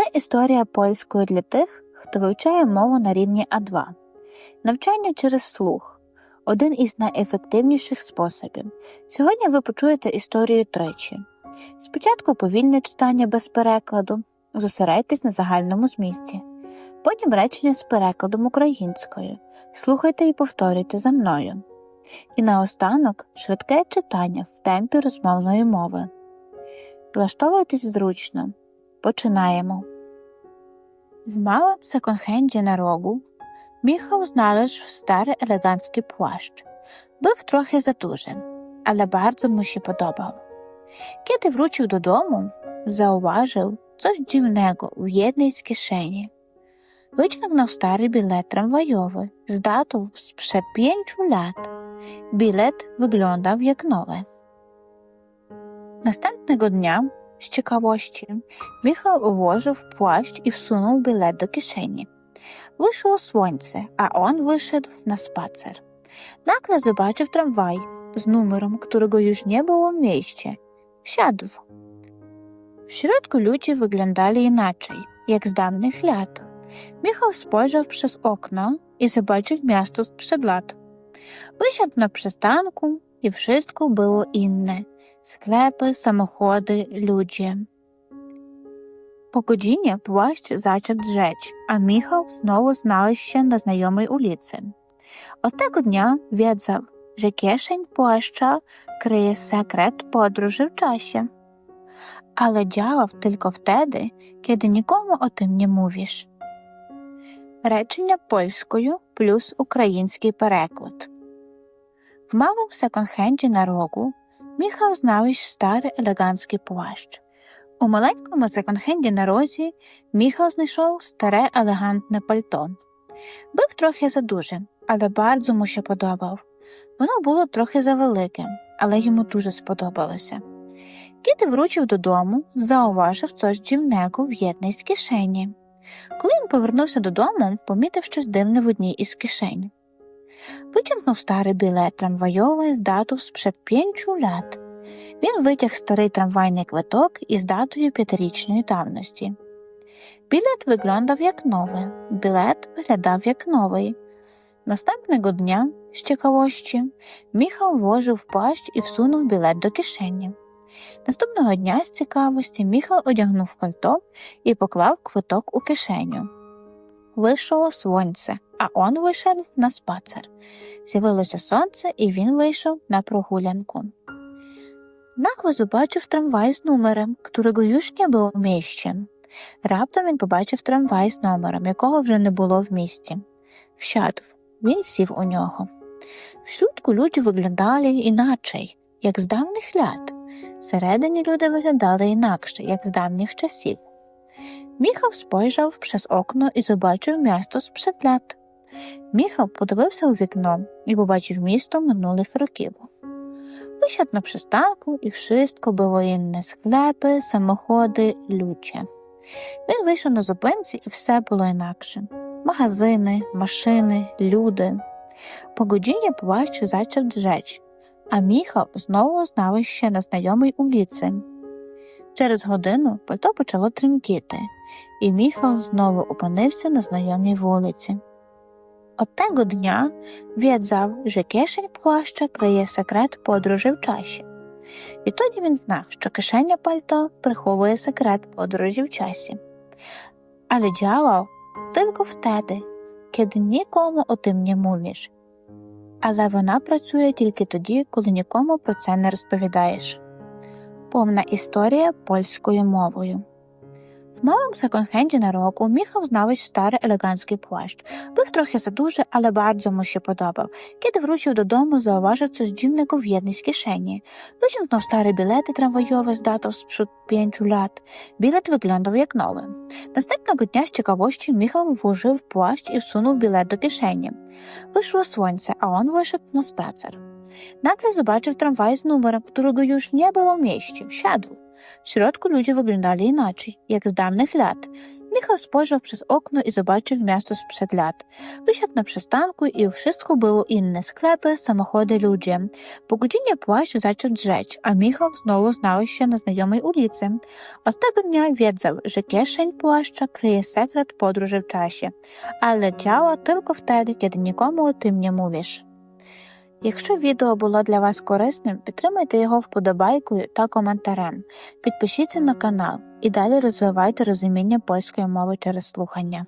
Це історія польської для тих, хто вивчає мову на рівні А2. Навчання через слух один із найефективніших способів. Сьогодні ви почуєте історію тричі. Спочатку повільне читання без перекладу, зосередьтесь на загальному змісті. Потім речення з перекладом українською. Слухайте і повторюйте за мною. І наостанок швидке читання в темпі розмовної мови. Влаштовуйтесь зручно. Починаємо. W małym sekond-handzie na rogu Michał znalazł stary elegancki płaszcz. Był trochę za duży, ale bardzo mu się podobał. Kiedy wrócił do domu, zauważył coś dziwnego w jednej z kieszeni. Wyciągnął stary bilet tramwajowy z datą sprzed pięciu lat. Bilet wyglądał jak nowy. Następnego dnia, z ciekawości, Michał włożył płaszcz i wsunął bilet do kieszeni. Wyszło słońce, a on wyszedł na spacer. Nagle zobaczył tramwaj z numerem, którego już nie było w mieście. Wsiadł. W środku ludzie wyglądali inaczej, jak z dawnych lat. Michał spojrzał przez okno i zobaczył miasto sprzed lat. Wysiadł na przystanku i wszystko było inne. Płaszcz zaczął drzeć, a Michał znowu znalazł się na znajomej ulicy. Od tego dnia wiedział, że kieszeń płaszcza kryje sekret podróży w czasie. Ale działał tylko wtedy, kiedy nikomu o tym nie mówisz. Речення польською плюс український переклад. В мałym секонд-хенді на рогу Міхал знайшов старий елегантський плащ. У маленькому секонд-хенді на розі Міхал знайшов старе елегантне пальто. Був трохи задуже, але bardzo му ще подобав. Воно було трохи завелике, але йому дуже сподобалося. Кіти вручив додому, зауважив щось дивнего в єдній з кишені. Коли він повернувся додому, помітив щось дивне в одній із кишень. Витягнув старий білет трамвайовий з дату спред п'ятью лят. Він витяг старий трамвайний квиток із датою п'ятирічної давності. Білет виглядав як новий, білет виглядав як новий. Наступного дня, з цікавості, Міхал вложив плащ і всунув білет до кишені. Наступного дня з цікавості Міхал одягнув пальто і поклав квиток у кишеню. Вийшло сонце, а он вийшов на спацер. З'явилося сонце, і він вийшов на прогулянку. Нагло побачив трамвай з номером, już nie było w. Раптом він побачив трамвай з номером, якого вже не було в місті. Вщадв, він сів у нього. Всюдку люди виглядали іначе, як з давніх лят. Всередині люди виглядали інакше, як з давніх часів. Міхав спойrzał przez окно і побачив місто спред лят. Міхав подивився у вікно і побачив місто минулих років. Висяд на przystanku і wszystko було інне склепи, самоходи, люче. Він вийшов на зупинці і все було інакше. Магазини, машини, люди. По годині плащ зачав джеч, а Міхал знову знав ще на знайомій уліці. Через годину пальто почало тремтіти, і Міхал знову опинився на знайомій вулиці. От того дня wiedział, że kieszeń płaszcza kryje sekret podróży w czasie. І тоді він знав, що кишеня пальто приховує секрет подорожі в часі. Але działał tylko wtedy, kiedy nikomu o tym nie mówisz. Але вона працює тільки тоді, коли нікому про це не розповідаєш. Повна історія польською мовою. Sekond-handzie na rogu Michał znalazł stary elegancki płaszcz. Był trochę za duży, ale bardzo mu się podobał. Kiedy wrócił do domu, zauważył coś dziwnego z kieszeni. Wyciągnął stare bilety tramwajowe z datą sprzed pięciu lat. Bilet wyglądał jak nowy. Następnego dnia z ciekawości Michał włożył w płaszcz i wsunął bilet do kieszeni. Wyszło słońce, a on wyszedł na spacer. Nagle zobaczył tramwaj z numerem, którego już nie było w mieście. Wsiadł. W środku ludzie wyglądali inaczej, jak z dawnych lat. Michał spojrzał przez okno i zobaczył miasto sprzed lat. Wysiadł na przystanku i wszystko było inne. Sklepy, samochody, ludzie. Po godzinie płaszcz zaczął drzeć, a Michał znowu znalazł się na znajomej ulicy. Od tego dnia wiedział, że kieszeń płaszcza kryje sekret podróży w czasie, ale działa tylko wtedy, kiedy nikomu o tym nie mówisz. Якщо відео було для вас корисним, підтримайте його вподобайкою та коментарем. Підпишіться на канал і далі розвивайте розуміння польської мови через слухання.